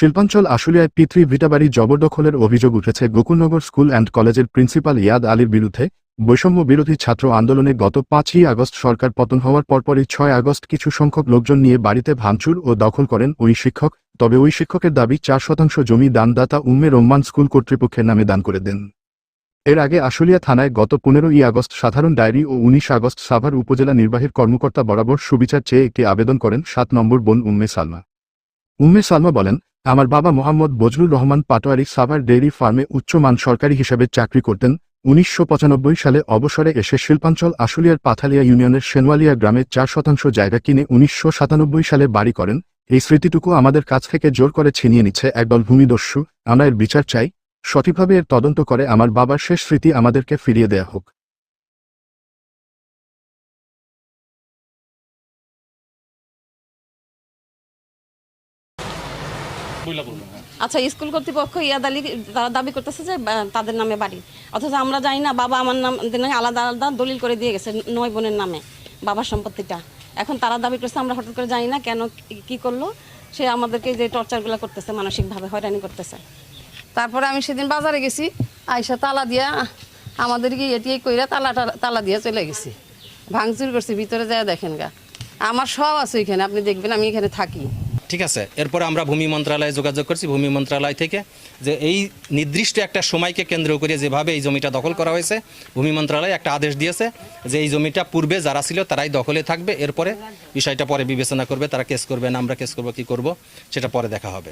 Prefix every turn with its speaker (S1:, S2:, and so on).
S1: শিল্পাঞ্চল আশুলিয়ায় পিতৃ ভিটাবাড়ি জবরদখলের অভিযোগ উঠেছে গোকুলনগর স্কুল অ্যান্ড কলেজের প্রিন্সিপাল ইয়াদ আলীর বিরুদ্ধে। বৈষম্য বিরোধী ছাত্র আন্দোলনে গত পাঁচই আগস্ট সরকার পতন হওয়ার পরপরই ছয় আগস্ট কিছু সংখ্যক লোকজন নিয়ে বাড়িতে ভাঙচুর ও দখল করেন ওই শিক্ষক। তবে ওই শিক্ষকের দাবি চার শতাংশ জমি দানদাতা উম্মে রহমান স্কুল কর্তৃপক্ষের নামে দান করে দেন। এর আগে আশুলিয়া থানায় গত পনেরোই আগস্ট সাধারণ ডায়েরি ও উনিশ আগস্ট সাভার উপজেলা নির্বাহীর কর্মকর্তা বরাবর সুবিচার চেয়ে একটি আবেদন করেন সাত নম্বর বোন উম্মে সালমা। উম্মে সালমা বলেন আমার বাবা মোহাম্মদ বজলুর রহমান পাটোয়ারি সাভার ডেইরি ফার্মে উচ্চমান সরকারি হিসেবে চাকরি করতেন। উনিশশো পঁচানব্বই সালে অবসরে এসে শিল্পাঞ্চল আশুলিয়ার পাথালিয়া ইউনিয়নের সেনওয়ালিয়া গ্রামে চার শতাংশ জায়গা কিনে উনিশশো সাতানব্বই সালে বাড়ি করেন। এই স্মৃতিটুকু আমাদের কাছ থেকে জোর করে ছিনিয়ে নিচ্ছে একদল ভূমিদস্যু। আমরা এর বিচার চাই। সঠিকভাবে এর তদন্ত করে আমার বাবার শেষ স্মৃতি আমাদেরকে ফিরিয়ে দেয়া হোক।
S2: আচ্ছা স্কুল কর্তৃপক্ষ ইয়াদ আলী তারা দাবি করতেছে যে তাদের নামে বাড়ি। অথচ আমরা জানি না, বাবা আমার নাম আলাদা আলাদা দলিল করে দিয়ে গেছে নয় বোনের নামে, বাবার সম্পত্তিটা। এখন তারা দাবি করছে, আমরা হঠাৎ করে জানি না কেন কি- কি করল। সে আমাদেরকে যে টর্চারগুলো করতেছে, মানসিকভাবে হয়রানি করতেছে।
S3: তারপরে আমি সেদিন বাজারে গেছি, আইসা তালা দিয়া আমাদেরকে এটি কইরা তালা তালা দিয়ে চলে গেছি। ভাঙচুর করছি, ভিতরে যায় দেখেন গা। আমার সব আছে এখানে আপনি দেখবেন, আমি এখানে থাকি।
S4: ঠিক আছে, এরপরে আমরা ভূমি মন্ত্রণালয়ে যোগাযোগ করছি। ভূমি মন্ত্রণালয় থেকে যে এই নির্দিষ্ট একটা সময়কে কেন্দ্র করে যেভাবে এই জমিটা দখল করা হয়েছে, ভূমি মন্ত্রণালয় একটা আদেশ দিয়েছে যে এই জমিটা পূর্বে যারা ছিল তারাই দখলে থাকবে। এরপরে বিষয়টা পরে বিবেচনা করবে, তারা কেস করবে না, আমরা কেস করব, কী করব, সেটা পরে দেখা হবে।